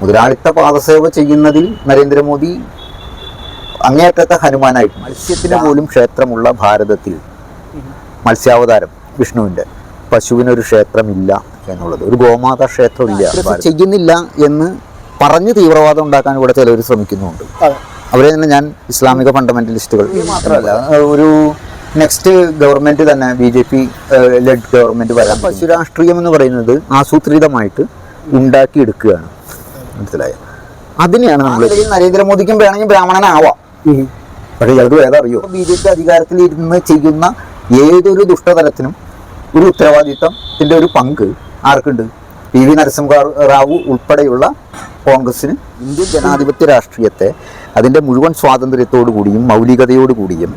മുതലാളിത്ത പാദസേവ ചെയ്യുന്നതിൽ നരേന്ദ്രമോദി അങ്ങേയറ്റത്തെ ഹനുമാനായിട്ട്. മത്സ്യത്തിന് പോലും ക്ഷേത്രമുള്ള ഭാരതത്തിൽ മത്സ്യാവതാരം വിഷ്ണുവിന്റെ പശുവിനൊരു ക്ഷേത്രമില്ല എന്നുള്ളത്. ഒരു ഗോമാതാ ക്ഷേത്രമില്ല. ചെയ്യുന്നില്ല എന്ന് പറഞ്ഞ് തീവ്രവാദം ഉണ്ടാക്കാൻ ഇവിടെ ചിലർ ശ്രമിക്കുന്നുണ്ട്. അവരെ തന്നെ ഞാൻ ഇസ്ലാമിക ഫണ്ടമെന്റലിസ്റ്റുകൾ മാത്രമല്ല ഒരു നെക്സ്റ്റ് ഗവൺമെന്റ് തന്നെ B J P led government വരാം പശു രാഷ്ട്രീയം എന്ന് പറയുന്നത് ആസൂത്രിതമായിട്ട് ഉണ്ടാക്കിയെടുക്കുകയാണ്. മനസ്സിലായോ? അതിനെയാണ് നമ്മൾ നരേന്ദ്രമോദിക്കും വേണമെങ്കിൽ ബ്രാഹ്മണനാവാം. പക്ഷെ ഇയാൾക്ക് വേദം അറിയോ? ബി ജെ പി അധികാരത്തിൽ ഇരുന്ന് ചെയ്യുന്ന ഏതൊരു ദുഷ്ടതലത്തിനും ഒരു ഉത്തരവാദിത്തത്തിന്റെ ഒരു പങ്ക് ആർക്കുണ്ട്? പി വി നരസിംഹ റാവു ഉൾപ്പെടെയുള്ള കോൺഗ്രസിന് ഇന്ത്യൻ ജനാധിപത്യ രാഷ്ട്രീയത്തെ അതിന്റെ മുഴുവൻ സ്വാതന്ത്ര്യത്തോടു കൂടിയും മൗലികതയോടു കൂടിയും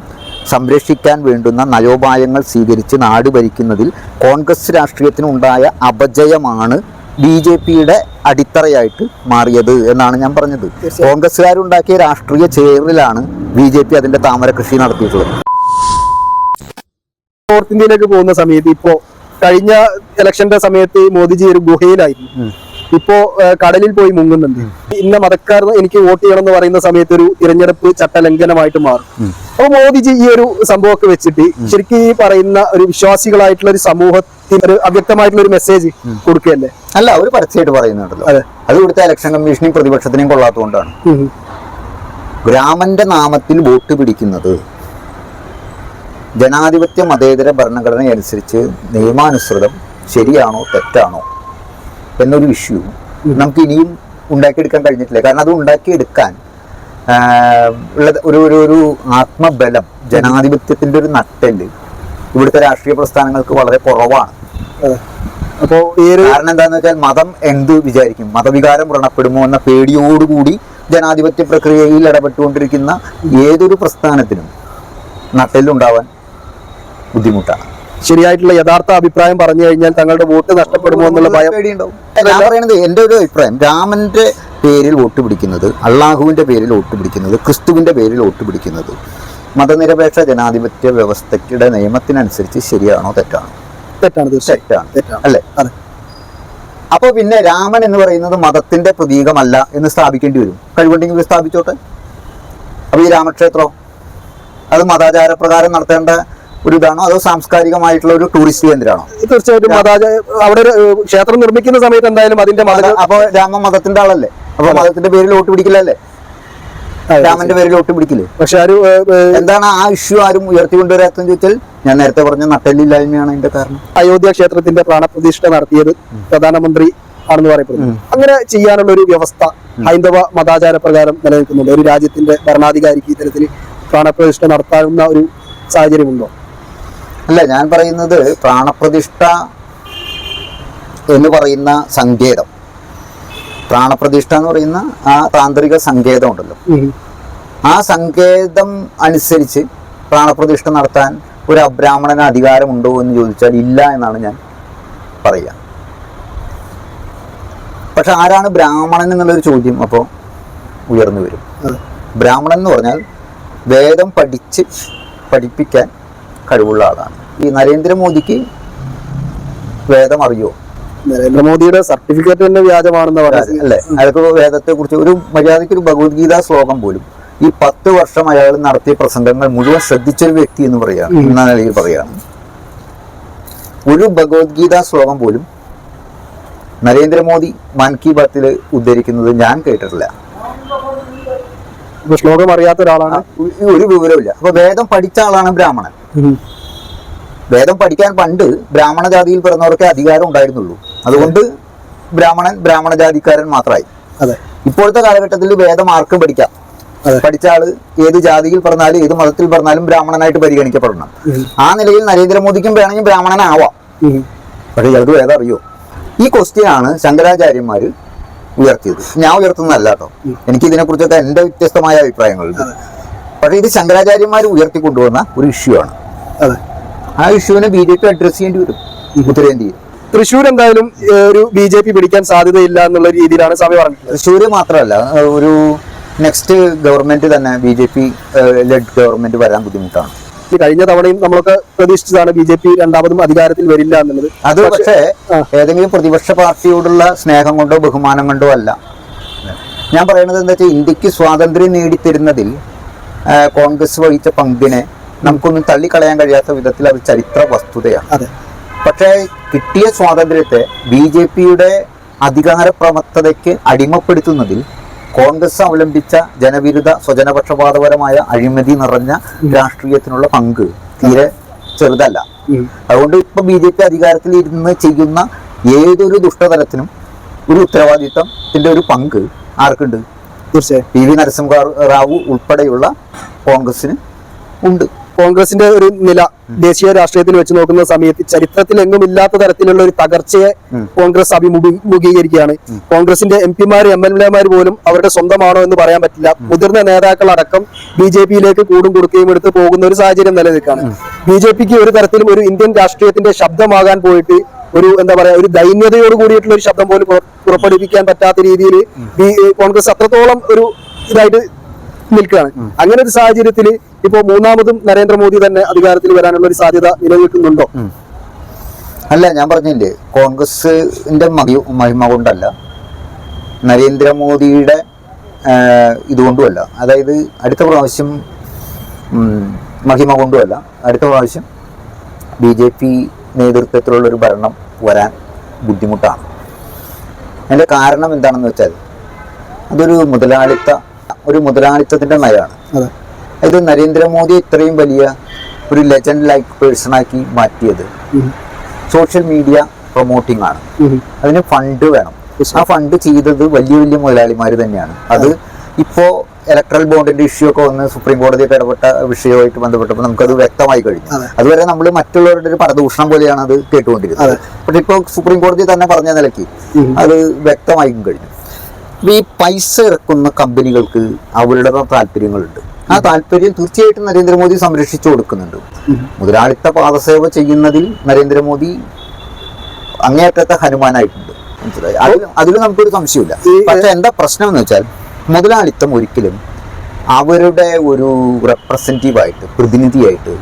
സംരക്ഷിക്കാൻ വേണ്ടുന്ന നയോപായങ്ങൾ സ്വീകരിച്ച് നാട് ഭരിക്കുന്നതിൽ കോൺഗ്രസ് രാഷ്ട്രീയത്തിനുണ്ടായ അപജയമാണ് ബി ജെ പിയുടെ അടിത്തറയായിട്ട് മാറിയത് എന്നാണ് ഞാൻ പറഞ്ഞത്. കോൺഗ്രസ്സുകാരുണ്ടാക്കിയ രാഷ്ട്രീയ ചേറിലാണ് ബി ജെ പി അതിന്റെ താമര കൃഷി നടത്തിയിട്ടുള്ളത്. നോർത്ത് ഇന്ത്യയിലേക്ക് പോകുന്ന സമയത്ത് ഇപ്പോ കഴിഞ്ഞ ഇലക്ഷന്റെ സമയത്ത് മോദിജി ഒരു ഗുഹയിലായിരുന്നു. ഇപ്പോ കടലിൽ പോയി മുങ്ങുന്നുണ്ട്. ഇന്ന മതക്കാർ എനിക്ക് വോട്ട് ചെയ്യണം എന്ന് പറയുന്ന സമയത്ത് ഒരു തിരഞ്ഞെടുപ്പ് ചട്ടലംഘനമായിട്ട് മാറും. അപ്പൊ മോദിജി ഈ ഒരു സംഭവമൊക്കെ വെച്ചിട്ട് ശരിക്കും ഈ പറയുന്ന ഒരു വിശ്വാസികളായിട്ടുള്ള ഒരു സമൂഹത്തിന് ഒരു അവ്യക്തമായിട്ടുള്ള ഒരു മെസ്സേജ് കൊടുക്കുകയല്ലേ? അല്ല അവർ പരസ്യമായിട്ട് പറയുന്നുണ്ടല്ലോ. അതെ. ഇവിടുത്തെ ഇലക്ഷൻ കമ്മീഷനെയും പ്രതിപക്ഷത്തിനെയും കൊള്ളാത്തതുകൊണ്ടാണ്. ഗ്രാമന്റെ രാമന്റെ നാമത്തിൽ വോട്ട് പിടിക്കുന്നത് ജനാധിപത്യ മതേതര ഭരണഘടന അനുസരിച്ച് നിയമാനുസൃതം ശരിയാണോ തെറ്റാണോ എന്നൊരു ഇഷ്യൂ നമുക്ക് ഇനിയും ഉണ്ടാക്കിയെടുക്കാൻ കഴിഞ്ഞിട്ടില്ല. കാരണം അത് ഉണ്ടാക്കിയെടുക്കാൻ ഉള്ള ഒരു ഒരു ആത്മബലം ജനാധിപത്യത്തിന്റെ ഒരു നട്ടെല്ല് ഇവിടുത്തെ രാഷ്ട്രീയ പ്രസ്ഥാനങ്ങൾക്ക് വളരെ കുറവാണ്. അപ്പോൾ അപ്പോ ഈ ഒരു കാരണം എന്താന്ന് വെച്ചാൽ മതം എന്ത് വിചാരിക്കും? മതവികാരം വ്രണപ്പെടുമോ എന്ന പേടിയോടുകൂടി ജനാധിപത്യ പ്രക്രിയയിൽ ഇടപെട്ടുകൊണ്ടിരിക്കുന്ന ഏതൊരു പ്രസ്ഥാനത്തിനും നട്ടെല്ലുണ്ടാവാൻ ബുദ്ധിമുട്ടാണ്. ശരിയായിട്ടുള്ള യഥാർത്ഥ അഭിപ്രായം പറഞ്ഞു കഴിഞ്ഞാൽ തങ്ങളുടെ വോട്ട് നഷ്ടപ്പെടുമോ എന്നുള്ള ഭയം പേടിയുണ്ടാവും. ഞാൻ പറയുന്നത് എന്റെ ഒരു അഭിപ്രായം. രാമന്റെ പേരിൽ വോട്ട് പിടിക്കുന്നത് അള്ളാഹുവിന്റെ പേരിൽ വോട്ട് പിടിക്കുന്നത് ക്രിസ്തുവിന്റെ പേരിൽ വോട്ട് പിടിക്കുന്നത് മതനിരപേക്ഷ ജനാധിപത്യ വ്യവസ്ഥയുടെ നിയമത്തിനനുസരിച്ച് ശരിയാണോ തെറ്റാണോ? തെറ്റാണ് തെറ്റാണ്. അല്ലേ? അതെ. അപ്പൊ പിന്നെ രാമൻ എന്ന് പറയുന്നത് മതത്തിന്റെ പ്രതീകമല്ല എന്ന് സ്ഥാപിക്കേണ്ടി വരും. കഴിവുണ്ടെങ്കിൽ സ്ഥാപിച്ചോട്ടെ. അപ്പൊ ഈ രാമക്ഷേത്രം? അത് മതാചാര പ്രകാരം നടത്തേണ്ട ഒരു ഇതാണോ അതോ സാംസ്കാരികമായിട്ടുള്ള ഒരു ടൂറിസ്റ്റ് കേന്ദ്രമാണോ? തീർച്ചയായിട്ടും അവിടെ ക്ഷേത്രം നിർമ്മിക്കുന്ന സമയത്ത് എന്തായാലും അതിന്റെ മത അപ്പൊ രാമൻ മതത്തിന്റെ ആളല്ലേ? അപ്പൊ മതത്തിന്റെ പേരിൽ വോട്ട് പിടിക്കില്ലല്ലേ? രാമന്റെ പേരിൽ വോട്ട് പിടിക്കില്ലേ പക്ഷെ ഏഹ്, എന്താണ് ആ ഇഷ്യൂ ആരും ഉയർത്തിക്കൊണ്ടുവരാത്തെന്ന് ചോദിച്ചാൽ ഞാൻ നേരത്തെ പറഞ്ഞ നട്ടല്ലില്ലായ്മയാണ് അതിന്റെ കാരണം. അയോധ്യ ക്ഷേത്രത്തിന്റെ പ്രാണപ്രതിഷ്ഠ നടത്തിയത് പ്രധാനമന്ത്രി ആണെന്ന് പറയപ്പെടുന്നു. അങ്ങനെ ചെയ്യാനുള്ള ഒരു വ്യവസ്ഥ ഹൈന്ദവ മതാചാര പ്രകാരം നിലനിൽക്കുന്നുണ്ട്. ഒരു രാജ്യത്തിന്റെ ഭരണാധികാരിക്ക് ഇത്തരത്തിൽ പ്രാണപ്രതിഷ്ഠ നടത്താവുന്ന ഒരു സാഹചര്യമുണ്ടോ? അല്ല ഞാൻ പറയുന്നത് പ്രാണപ്രതിഷ്ഠ എന്ന് പറയുന്ന സങ്കേതം. പ്രാണപ്രതിഷ്ഠ എന്ന് പറയുന്ന ആ താന്ത്രിക സങ്കേതം ഉണ്ടല്ലോ. ആ സങ്കേതം അനുസരിച്ച് പ്രാണപ്രതിഷ്ഠ നടത്താൻ ഒരു അബ്രാഹ്മണന് അധികാരമുണ്ടോ എന്ന് ചോദിച്ചാൽ ഇല്ല എന്നാണ് ഞാൻ പറയുക. പക്ഷെ ആരാണ് ബ്രാഹ്മണൻ എന്നുള്ളൊരു ചോദ്യം അപ്പോൾ ഉയർന്നു വരും. ബ്രാഹ്മണൻ എന്ന് പറഞ്ഞാൽ വേദം പഠിച്ച് പഠിപ്പിക്കാൻ കഴിവുള്ള ആളാണ്. ഈ നരേന്ദ്രമോദിക്ക് വേദം അറിയോ നരേന്ദ്രമോദിയുടെ സർട്ടിഫിക്കറ്റ് തന്നെ വ്യാജമാണെന്ന് പറയുന്നത്. അല്ലേ? അയാൾക്ക് വേദത്തെ കുറിച്ച് ഒരു മര്യാദയ്ക്ക് ഒരു ഭഗവത്ഗീത ശ്ലോകം പോലും ഈ പത്ത് വർഷം അയാൾ നടത്തിയ പ്രസംഗങ്ങൾ മുഴുവൻ ശ്രദ്ധിച്ച ഒരു വ്യക്തി എന്ന് പറയാം എന്ന നിലയിൽ പറയാണ് ഒരു ഭഗവത്ഗീത ശ്ലോകം പോലും നരേന്ദ്രമോദി മൻ കി ബാത്തിൽ ഉദ്ധരിക്കുന്നത് ഞാൻ കേട്ടിട്ടില്ല. ശ്ലോകം അറിയാത്ത ഒരാളാണ്? ഒരു- ഒരു വിവരമില്ല അപ്പൊ വേദം പഠിച്ച ആളാണ് ബ്രാഹ്മണൻ. വേദം പഠിക്കാൻ പണ്ട് ബ്രാഹ്മണ ജാതിയിൽ പിറന്നവർക്ക് അധികാരം ഉണ്ടായിരുന്നുള്ളൂ. അതുകൊണ്ട് ബ്രാഹ്മണൻ ബ്രാഹ്മണ ജാതിക്കാരൻ മാത്രമായി അതെ. ഇപ്പോഴത്തെ കാലഘട്ടത്തിൽ വേദം ആർക്കും പഠിക്കാം. പഠിച്ച ആൾ ഏത് ജാതിയിൽ പറഞ്ഞാലും ഏത് മതത്തിൽ പറഞ്ഞാലും ബ്രാഹ്മണനായിട്ട് പരിഗണിക്കപ്പെടണം. ആ നിലയിൽ നരേന്ദ്രമോദിക്കും വേണമെങ്കിൽ ബ്രാഹ്മണനാവാം. പക്ഷെ ഇയാൾക്ക് വേദം അറിയോ? ഈ ക്വസ്റ്റ്യൻ ആണ് ശങ്കരാചാര്യന്മാര് ഉയർത്തിയത്. ഞാൻ ഉയർത്തുന്നതല്ല കേട്ടോ. എനിക്ക് ഇതിനെക്കുറിച്ചൊക്കെ എന്റെ വ്യത്യസ്തമായ അഭിപ്രായങ്ങളുണ്ട്. പക്ഷെ ഇത് ശങ്കരാചാര്യന്മാർ ഉയർത്തിക്കൊണ്ടുവന്ന ഒരു ഇഷ്യൂ ആണ്. ആ ഇഷ്യൂവിനെ ബി ജെ പി അഡ്രസ് ചെയ്യേണ്ടി വരും. ഉത്തരേന്ത്യയിൽ. തൃശ്ശൂർ എന്തായാലും ഒരു ബി ജെ പി പിടിക്കാൻ സാധ്യതയില്ല എന്നുള്ള രീതിയിലാണ് സ്വാമി പറഞ്ഞത് തൃശ്ശൂര് മാത്രമല്ല ഒരു നെക്സ്റ്റ് ഗവൺമെന്റ് തന്നെ B J P led government വരാൻ ബുദ്ധിമുട്ടാണ്. കഴിഞ്ഞ തവണയും നമ്മളൊക്കെ പ്രതീക്ഷിച്ചതാണ് ബി ജെ പി രണ്ടാമതും അധികാരത്തിൽ വരില്ല എന്നുള്ളത്. അത് പക്ഷേ ഏതെങ്കിലും പ്രതിപക്ഷ പാർട്ടിയോടുള്ള സ്നേഹം കൊണ്ടോ ബഹുമാനം കൊണ്ടോ അല്ല. ഞാൻ പറയുന്നത് എന്താ വെച്ചാൽ ഇന്ത്യയ്ക്ക് സ്വാതന്ത്ര്യം നേടിത്തരുന്നതിൽ കോൺഗ്രസ് വഹിച്ച പങ്കിനെ നമുക്കൊന്നും തള്ളിക്കളയാൻ കഴിയാത്ത വിധത്തിൽ അത് ചരിത്ര വസ്തുതയാണ്. അതെ. പക്ഷേ കിട്ടിയ സ്വാതന്ത്ര്യത്തെ ബി ജെ പിയുടെ അധികാര പ്രമത്തതയ്ക്ക് അടിമപ്പെടുത്തുന്നതിൽ കോൺഗ്രസ് അവലംബിച്ച ജനവിരുദ്ധ സ്വജനപക്ഷപാതപരമായ അഴിമതി നിറഞ്ഞ രാഷ്ട്രീയത്തിനുള്ള പങ്ക് തീരെ ചെറുതല്ല. അതുകൊണ്ട് ഇപ്പൊ ബി ജെ പി അധികാരത്തിൽ ഇരുന്ന് ചെയ്യുന്ന ഏതൊരു ദുഷ്ടതലത്തിനും ഒരു ഉത്തരവാദിത്തത്തിന്റെ ഒരു പങ്ക് ആർക്കുണ്ട്? തീർച്ചയായും. പി വി നരസിംഹ റാവു ഉൾപ്പെടെയുള്ള കോൺഗ്രസിന് ഉണ്ട്. കോൺഗ്രസിന്റെ ഒരു നില ദേശീയ രാഷ്ട്രീയത്തിൽ വെച്ച് നോക്കുന്ന സമയത്ത് ചരിത്രത്തിൽ എങ്ങും ഇല്ലാത്ത തരത്തിലുള്ള ഒരു തകർച്ചയെ കോൺഗ്രസ് അഭിമുഖീകരിക്കുകയാണ് കോൺഗ്രസിന്റെ എം പിമാർ എം എൽ എമാർ പോലും അവരുടെ സ്വന്തമാണോ എന്ന് പറയാൻ പറ്റില്ല. മുതിർന്ന നേതാക്കളടക്കം ബി ജെ പിയിലേക്ക് കൂടും കൊടുക്കുകയും എടുത്ത് പോകുന്ന ഒരു സാഹചര്യം നിലനിൽക്കുകയാണ് ബി ജെ പിക്ക് ഒരു തരത്തിലും ഒരു ഇന്ത്യൻ രാഷ്ട്രീയത്തിന്റെ ശബ്ദമാകാൻ പോയിട്ട് ഒരു എന്താ പറയാ ഒരു ദൈന്യതയോട് കൂടിയിട്ടുള്ള ഒരു ശബ്ദം പോലും പുറ- പുറപ്പെടുവിക്കാൻ പറ്റാത്ത രീതിയിൽ കോൺഗ്രസ് അത്രത്തോളം ഒരു ഇതായിട്ട് നിൽക്കുകയാണ്. അങ്ങനെ ഒരു സാഹചര്യത്തിൽ ഇപ്പോ മൂന്നാമതും നരേന്ദ്രമോദി തന്നെ അധികാരത്തിൽ വരാനുള്ള ഒരു സാധ്യത നിലനിൽക്കുന്നുണ്ടോ? അല്ല ഞാൻ പറഞ്ഞില്ലേ കോൺഗ്രസിന്റെ മഹി മഹിമ കൊണ്ടല്ല നരേന്ദ്രമോദിയുടെ ഇതുകൊണ്ടുമല്ല അതായത് അടുത്ത പ്രാവശ്യം മഹിമ കൊണ്ടുമല്ല. അടുത്ത പ്രാവശ്യം ബി ജെ പി നേതൃത്വത്തിലുള്ള ഒരു ഭരണം വരാൻ ബുദ്ധിമുട്ടാണ്. അതിന്റെ കാരണം എന്താണെന്ന് വെച്ചാൽ അതൊരു മുതലാളിത്ത ഒരു മുതലാളിത്തത്തിന്റെ നയമാണ്. അതെ. ഇത് നരേന്ദ്രമോദി ഇത്രയും വലിയ ഒരു ലെജൻഡ് ലൈക്ക് പേഴ്സണാക്കി മാറ്റിയത്. സോഷ്യൽ മീഡിയ പ്രൊമോട്ടിംഗ് ആണ്. അതിന് ഫണ്ട് വേണം. ആ ഫണ്ട് ചെയ്തത് വലിയ വലിയ മുതലാളിമാർ തന്നെയാണ്. അത് ഇപ്പോ ഇലക്ട്രൽ ബോണ്ടിന്റെ ഇഷ്യൂ ഒക്കെ വന്ന് സുപ്രീം കോടതിയൊക്കെ ഇടപെട്ട വിഷയവുമായിട്ട് ബന്ധപ്പെട്ടപ്പോൾ നമുക്കത് വ്യക്തമായി കഴിഞ്ഞു. അതുവരെ നമ്മൾ മറ്റുള്ളവരുടെ ഒരു പരദൂഷണം പോലെയാണ് അത് കേട്ടുകൊണ്ടിരുന്നത്. പക്ഷെ ഇപ്പോൾ സുപ്രീം കോടതി തന്നെ പറഞ്ഞ നിലയ്ക്ക് അത് വ്യക്തമായി കഴിഞ്ഞു. ഈ പൈസ ഇറക്കുന്ന കമ്പനികൾക്ക് അവരുടെ താല്പര്യങ്ങളുണ്ട്. ആ താല്പര്യം തീർച്ചയായിട്ടും നരേന്ദ്രമോദി സംരക്ഷിച്ചു കൊടുക്കുന്നുണ്ട്. മുതലാളിത്ത പാദസേവ ചെയ്യുന്നതിൽ നരേന്ദ്രമോദി അങ്ങേയറ്റത്തെ ഹനുമാനായിട്ടുണ്ട്. മനസ്സിലായി? അതിൽ അതിൽ നമുക്കൊരു സംശയമില്ല പക്ഷെ എന്താ പ്രശ്നം എന്ന് വെച്ചാൽ മുതലാളിത്തം ഒരിക്കലും അവരുടെ ഒരു റെപ്രസെന്റീവായിട്ട് പ്രതിനിധിയായിട്ട്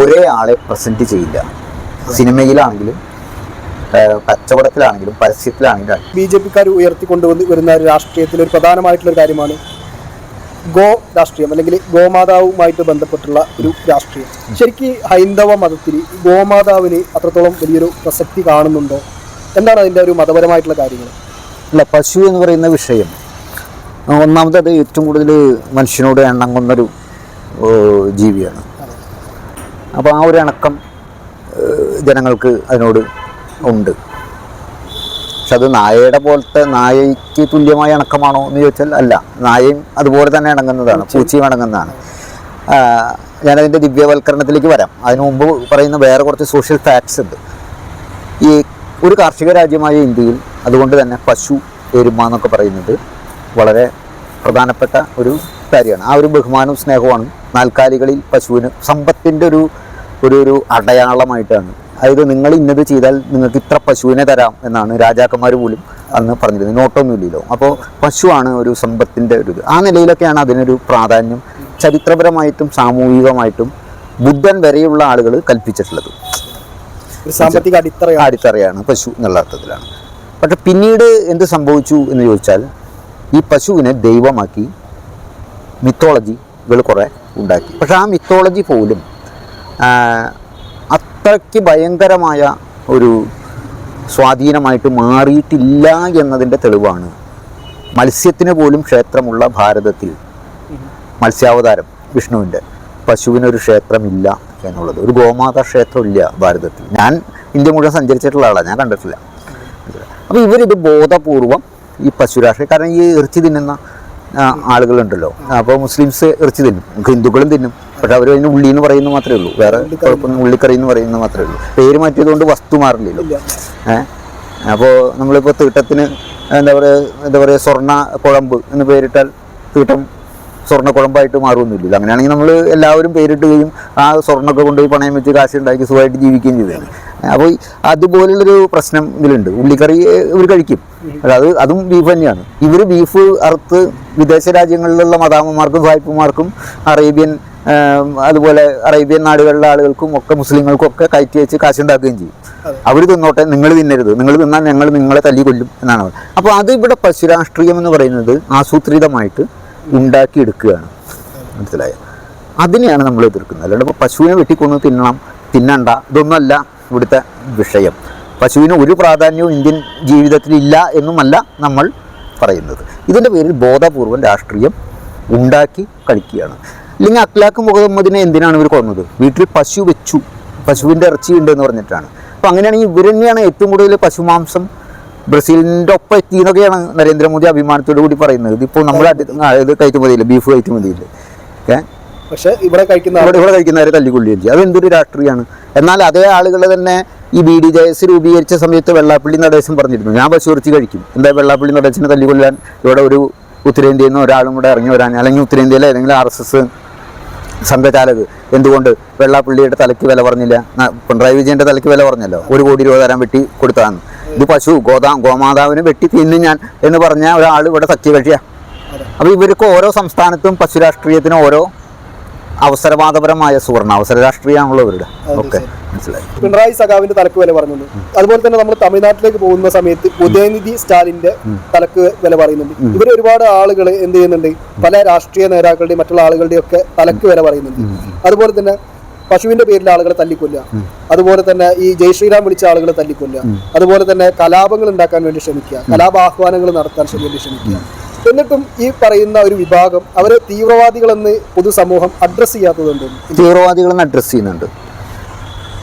ഒരേ ആളെ പ്രസന്റ് ചെയ്യില്ല. സിനിമയിലാണെങ്കിലും കച്ചവടത്തിലാണെങ്കിലും പരസ്യത്തിലാണെങ്കിലും ബി ജെ പിക്കാർ ഉയർത്തിക്കൊണ്ടുവന്ന് വരുന്ന ഒരു രാഷ്ട്രീയത്തിൽ ഒരു പ്രധാനമായിട്ടുള്ള ഒരു കാര്യമാണ് ഗോ രാഷ്ട്രീയം അല്ലെങ്കിൽ ഗോമാതാവുമായിട്ട് ബന്ധപ്പെട്ടുള്ള ഒരു രാഷ്ട്രീയം. ശരിക്കും ഹൈന്ദവ മതത്തിൽ ഗോമാതാവിന് അത്രത്തോളം വലിയൊരു പ്രസക്തി കാണുന്നുണ്ടോ? എന്താണ് അതിന്റെ ഒരു മതപരമായിട്ടുള്ള കാര്യങ്ങൾ? അല്ല പശു എന്ന് പറയുന്ന വിഷയം ഒന്നാമത് അത് ഏറ്റവും കൂടുതൽ മനുഷ്യനോട് എണ്ണം കൊന്നൊരു ജീവിയാണ്. അപ്പോൾ ആ ഒരു ഇണക്കം ജനങ്ങൾക്ക് അതിനോട് ഉണ്ട്. പക്ഷെ അത് നായയുടെ പോലത്തെ നായയ്ക്ക് തുല്യമായ ഇണക്കമാണോ എന്ന് ചോദിച്ചാൽ അല്ല. നായയും അതുപോലെ തന്നെ ഇണങ്ങുന്നതാണ് പൂച്ചയും ഇണങ്ങുന്നതാണ്. ഞാനതിന്റെ ദിവ്യവൽക്കരണത്തിലേക്ക് വരാം. അതിനു മുമ്പ് പറയുന്ന വേറെ കുറച്ച് സോഷ്യൽ ഫാക്ട്സ് ഉണ്ട്. ഈ ഒരു കാർഷിക രാജ്യമായ ഇന്ത്യയിൽ അതുകൊണ്ട് തന്നെ പശു എരുമ എന്നൊക്കെ പറയുന്നത് വളരെ പ്രധാനപ്പെട്ട ഒരു കാര്യമാണ്. ആ ഒരു ബഹുമാനവും സ്നേഹവുമാണ് നാൽക്കാലികളിൽ പശുവിന് സമ്പത്തിന്റെ ഒരു ഒരു ഒരു അടയാളമായിട്ടാണ് അതായത് നിങ്ങൾ ഇന്നത് ചെയ്താൽ നിങ്ങൾക്ക് ഇത്ര പശുവിനെ തരാം എന്നാണ് രാജാക്കന്മാർ പോലും അന്ന് പറഞ്ഞിരുന്നത്. നോട്ടൊന്നുമില്ലല്ലോ. അപ്പോൾ പശുവാണ് ഒരു സമ്പത്തിന്റെ ഒരു ഇത്. ആ നിലയിലൊക്കെയാണ് അതിനൊരു പ്രാധാന്യം ചരിത്രപരമായിട്ടും സാമൂഹികമായിട്ടും ബുദ്ധൻ വരെയുള്ള ആളുകൾ കൽപ്പിച്ചിട്ടുള്ളത്. സാമ്പത്തിക അടിത്തറ അടിത്തറയാണ് പശു എന്നുള്ള അർത്ഥത്തിലാണ് പക്ഷെ പിന്നീട് എന്ത് സംഭവിച്ചു എന്ന് ചോദിച്ചാൽ ഈ പശുവിനെ ദൈവമാക്കി മിത്തോളജികൾ കുറേ ഉണ്ടാക്കി. പക്ഷെ ആ മിത്തോളജി പോലും അത്രയ്ക്ക് ഭയങ്കരമായ ഒരു സ്വാധീനമായിട്ട് മാറിയിട്ടില്ല എന്നതിന്റെ തെളിവാണ്. മത്സ്യത്തിന് പോലും ക്ഷേത്രമുള്ള ഭാരതത്തിൽ മത്സ്യാവതാരം വിഷ്ണുവിന്റെ പശുവിനൊരു ക്ഷേത്രമില്ല എന്നുള്ളത്. ഒരു ഗോമാത ക്ഷേത്രമില്ല ഭാരതത്തിൽ. ഞാൻ ഇന്ത്യ മുഴുവൻ സഞ്ചരിച്ചിട്ടുള്ള ആളാണ് ഞാൻ കണ്ടിട്ടില്ല. അപ്പോൾ ഇവരിത് ബോധപൂർവം ഈ പശുരാഷ്ട്രീയം കാരണം ഈ ഇറച്ചി തിന്നുന്ന ആളുകളുണ്ടല്ലോ. അപ്പോൾ മുസ്ലിംസ് ഇറച്ചി തിന്നും. ഹിന്ദുക്കളും തിന്നും. പക്ഷെ അവർ അതിന് ഉള്ളി എന്ന് പറയുന്നത് മാത്രമേ ഉള്ളൂ. വേറെ കുഴപ്പമൊന്നും ഉള്ളിക്കറി എന്ന് പറയുന്നത് മാത്രമേ ഉള്ളൂ. പേര് മാറ്റിയതുകൊണ്ട് വസ്തു മാറില്ലല്ലോ. ഏഹ് അപ്പോൾ നമ്മളിപ്പോൾ തീട്ടത്തിന് എന്താ പറയുക എന്താ പറയുക സ്വർണ കുഴമ്പ് എന്ന് പേരിട്ടാൽ തീട്ടം സ്വർണ കുഴമ്പായിട്ട് മാറുമൊന്നുമില്ല അങ്ങനെയാണെങ്കിൽ നമ്മൾ എല്ലാവരും പേരിട്ടുകയും ആ സ്വർണമൊക്കെ കൊണ്ടുപോയി പണയം വെച്ച് കാശ് ഉണ്ടാക്കി സുഖമായിട്ട് ജീവിക്കുകയും ചെയ്തതാണ് അപ്പോൾ അതുപോലുള്ളൊരു പ്രശ്നം ഇതിലുണ്ട്. ഉള്ളിക്കറി ഇവർ കഴിക്കും. അത് അതും ബീഫ് തന്നെയാണ്. ഇവർ ബീഫ് അറുത്ത് വിദേശ രാജ്യങ്ങളിലുള്ള മദാമ്മമാർക്കും സായിപ്പുമാർക്കും അറേബ്യൻ അതുപോലെ അറേബ്യൻ നാടുകളിലെ ആളുകൾക്കും ഒക്കെ മുസ്ലിങ്ങൾക്കും ഒക്കെ കയറ്റി വെച്ച് കാശുണ്ടാക്കുകയും ചെയ്യും. അവർ തിന്നോട്ടെ നിങ്ങൾ തിന്നരുത്. നിങ്ങൾ തിന്നാൽ ഞങ്ങൾ നിങ്ങളെ തല്ലി കൊല്ലും എന്നാണ്. അപ്പോൾ അത് ഇവിടെ പശുരാഷ്ട്രീയം എന്ന് പറയുന്നത് ആസൂത്രിതമായിട്ട് ഉണ്ടാക്കിയെടുക്കുകയാണ്. മനസ്സിലായോ? അതിനെയാണ് നമ്മൾ എതിർക്കുന്നത്. അല്ലാണ്ട് ഇപ്പോൾ പശുവിനെ വെട്ടിക്കൊന്ന് തിന്നണം തിന്നണ്ട ഇതൊന്നുമല്ല ഇവിടുത്തെ വിഷയം. പശുവിന് ഒരു പ്രാധാന്യവും ഇന്ത്യൻ ജീവിതത്തിൽ ഇല്ല എന്നുമല്ല നമ്മൾ പറയുന്നത്. ഇതിന്റെ പേരിൽ ബോധപൂർവം രാഷ്ട്രീയം ഉണ്ടാക്കി കളിക്കുകയാണ്. ഇല്ലെങ്കിൽ അഖ്ലാഖ് മുഹമ്മദിനെ എന്തിനാണ് ഇവർ കൊന്നത്? വീട്ടിൽ പശു വെച്ചു. പശുവിന്റെ ഇറച്ചി ഉണ്ട് എന്ന് പറഞ്ഞിട്ടാണ്. അപ്പോൾ അങ്ങനെയാണെങ്കിൽ ഇവർ തന്നെയാണ് ഏറ്റവും കൂടുതൽ പശുമാംസം ബ്രസീലിന്റെ ഒപ്പം എത്തി എന്നൊക്കെയാണ് നരേന്ദ്രമോദി അഭിമാനത്തോടു കൂടി പറയുന്നത്. ഇതിപ്പോൾ നമ്മുടെ ഇത് കയറ്റുമതിയില്ല ബീഫ് കയറ്റുമതിയില്ല ഏ? പക്ഷെ ഇവിടെ കഴിക്കുന്ന അവിടെ ഇവിടെ ഇവിടെ കഴിക്കുന്നവരെ തല്ലിക്കൊള്ളുകയും ചെയ്യും. അതെന്തൊരു രാഷ്ട്രീയമാണ് എന്നാൽ അതേ ആളുകൾ തന്നെ ഈ ബി ഡി ജെ എസ് രൂപീകരിച്ച സമയത്ത് വെള്ളാപ്പള്ളി നടേശൻ പറഞ്ഞിരുന്നു ഞാൻ പശു ഇറച്ചി കഴിക്കും. എന്താ വെള്ളാപ്പള്ളി നടേശനെ തല്ലിക്കൊല്ലാൻ ഇവിടെ ഒരു ഉത്തരേന്ത്യയിൽ നിന്ന് ഒരാളും കൂടെ ഇറങ്ങി വരാൻ അല്ലെങ്കിൽ ഉത്തരേന്ത്യയിലെ ഏതെങ്കിലും ആർ എസ് എസ് സംഘചാലക് എന്തുകൊണ്ട് വെള്ളാപ്പള്ളിയുടെ തലയ്ക്ക് വില പറഞ്ഞില്ല? പിണറായി വിജയന്റെ തലയ്ക്ക് വില പറഞ്ഞല്ലോ. ഒരു കോടി രൂപ തരാൻ വെട്ടി കൊടുത്തതാണ് ഇത് പശു ഗോതാ ഗോമാതാവിനെ വെട്ടി തിന്നു ഞാൻ എന്ന് പറഞ്ഞ ഒരാൾ ഇവിടെ സഖ്യകക്ഷിയാ അപ്പോൾ ഇവർക്ക് ഓരോ സംസ്ഥാനത്തും പശു രാഷ്ട്രീയത്തിന് ഓരോ അവസരവാദപരമായ സുവർണ അവസര രാഷ്ട്രീയമാണല്ലോ ഇവരുടെ ഓക്കെ മനസ്സിലായി. പിണറായി സഖാവിന്റെ തലക്ക് വില പറയുന്നുണ്ട്. അതുപോലെ തന്നെ നമ്മൾ തമിഴ്നാട്ടിലേക്ക് പോകുന്ന സമയത്ത് ഉദയനിധി സ്റ്റാലിന്റെ തലക്ക് വില പറയുന്നുണ്ട്. ഇവർ ഒരുപാട് ആളുകൾ എന്ത് ചെയ്യുന്നുണ്ട്? പല രാഷ്ട്രീയ നേതാക്കളുടെയും മറ്റുള്ള ആളുകളുടെയും ഒക്കെ തലക്ക് വില പറയുന്നുണ്ട്. അതുപോലെ തന്നെ പശുവിന്റെ പേരിൽ ആളുകളെ തല്ലിക്കൊല്ലുക. അതുപോലെ തന്നെ ഈ ജയ് ശ്രീറാം വിളിച്ച ആളുകളെ തല്ലിക്കൊല്ലുക. അതുപോലെ തന്നെ കലാപങ്ങൾ ഉണ്ടാക്കാൻ വേണ്ടി ശ്രമിക്കുക. കലാപാഹ്വാനങ്ങൾ നടത്താൻ വേണ്ടി ശ്രമിക്കുക. എന്നിട്ടും ഈ പറയുന്ന ഒരു വിഭാഗം അവരെ തീവ്രവാദികളെന്ന് പൊതുസമൂഹം അഡ്രസ് ചെയ്യാത്തതുണ്ട് തീവ്രവാദികളെന്ന് അഡ്രസ്സ് ചെയ്യുന്നുണ്ട്.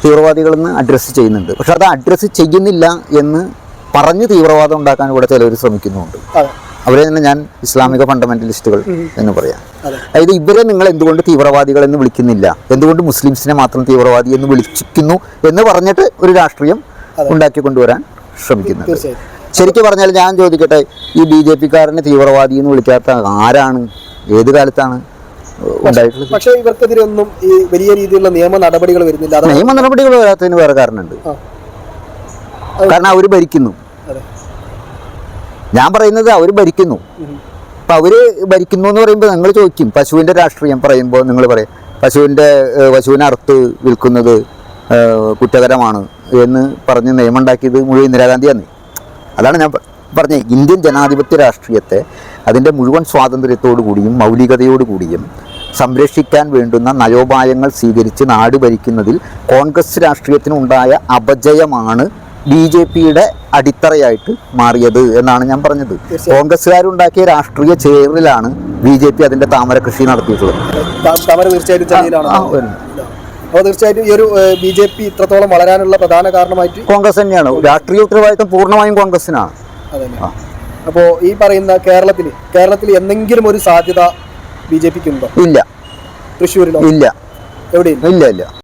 തീവ്രവാദികളെന്ന് അഡ്രസ്സ് ചെയ്യുന്നുണ്ട്. പക്ഷെ അത് അഡ്രസ്സ് ചെയ്യുന്നില്ല എന്ന് പറഞ്ഞ് തീവ്രവാദം ഉണ്ടാക്കാൻ ഇവിടെ ചിലർ ശ്രമിക്കുന്നുണ്ട്. അതെ. അവരെ തന്നെ ഞാൻ ഇസ്ലാമിക ഫണ്ടമെന്റലിസ്റ്റുകൾ എന്ന് പറയാം. അതായത് ഇവരെ നിങ്ങൾ എന്തുകൊണ്ട് തീവ്രവാദികൾ എന്ന് വിളിക്കുന്നില്ല? എന്തുകൊണ്ട് മുസ്ലിംസിനെ മാത്രം തീവ്രവാദി എന്ന് വിളിച്ചിരിക്കുന്നു എന്ന് പറഞ്ഞിട്ട് ഒരു രാഷ്ട്രീയം ഉണ്ടാക്കി കൊണ്ടുവരാൻ ശ്രമിക്കുന്നുണ്ട് തീർച്ചയായും ശരിക്കും പറഞ്ഞാൽ ഞാൻ ചോദിക്കട്ടെ ഈ ബി ജെ പിക്കാരനെ തീവ്രവാദി എന്ന് വിളിക്കാത്ത ആരാണ്? ഏത് കാലത്താണ് പക്ഷേ ഇവർക്കെതിരെ ഒന്നും ഈ വലിയ രീതിയിലുള്ള നിയമ നടപടികൾ വരുന്നില്ല. നിയമ നടപടികൾ വരാത്തതിന് വേറെ കാരണമുണ്ട്. കാരണം അവർ ഭരിക്കുന്നു. ഞാൻ പറയുന്നത് അവർ ഭരിക്കുന്നു. അപ്പൊ അവർ ഭരിക്കുന്നു എന്ന് പറയുമ്പോൾ നിങ്ങൾ ചോദിക്കും പശുവിന്റെ രാഷ്ട്രീയം പറയുമ്പോൾ നിങ്ങൾ പറയും പശുവിന്റെ പശുവിനെ അറുത്ത് വിൽക്കുന്നത് കുറ്റകരമാണ് എന്ന് പറഞ്ഞ് നിയമം ഉണ്ടാക്കിയത് മുഴുവൻ ഇന്ദിരാഗാന്ധിയാണ്. അതാണ് ഞാൻ പറഞ്ഞത്. ഇന്ത്യൻ ജനാധിപത്യ രാഷ്ട്രീയത്തെ അതിന്റെ മുഴുവൻ സ്വാതന്ത്ര്യത്തോടു കൂടിയും മൗലികതയോടു കൂടിയും സംരക്ഷിക്കാൻ വേണ്ടുന്ന നയോപായങ്ങൾ സ്വീകരിച്ച് നാട് ഭരിക്കുന്നതിൽ കോൺഗ്രസ് രാഷ്ട്രീയത്തിനുണ്ടായ അപജയമാണ് ബി ജെ പിയുടെ അടിത്തറയായിട്ട് മാറിയത് എന്നാണ് ഞാൻ പറഞ്ഞത്. കോൺഗ്രസ്സുകാരുണ്ടാക്കിയ രാഷ്ട്രീയ ചേറിലാണ് ബി ജെ പി അതിന്റെ താമര കൃഷി നടത്തിയിട്ടുള്ളത്. താമര തീർച്ചയായിട്ടും. അപ്പോൾ തീർച്ചയായിട്ടും ഈ ഒരു ബി ജെ പി ഇത്രത്തോളം വളരാനുള്ള പ്രധാന കാരണമായിട്ട് കോൺഗ്രസ് തന്നെയാണ്. രാഷ്ട്രീയ ഉത്തരവാദിത്വം പൂർണമായും കോൺഗ്രസിനാണ് അപ്പോൾ ഈ പറയുന്ന കേരളത്തിൽ കേരളത്തിൽ എന്തെങ്കിലും ഒരു സാധ്യത ബി ജെ പിക്ക് ഉണ്ടോ ഇല്ല. തൃശ്ശൂരിലോ? ഇല്ല. എവിടെയും? ഇല്ല ഇല്ല.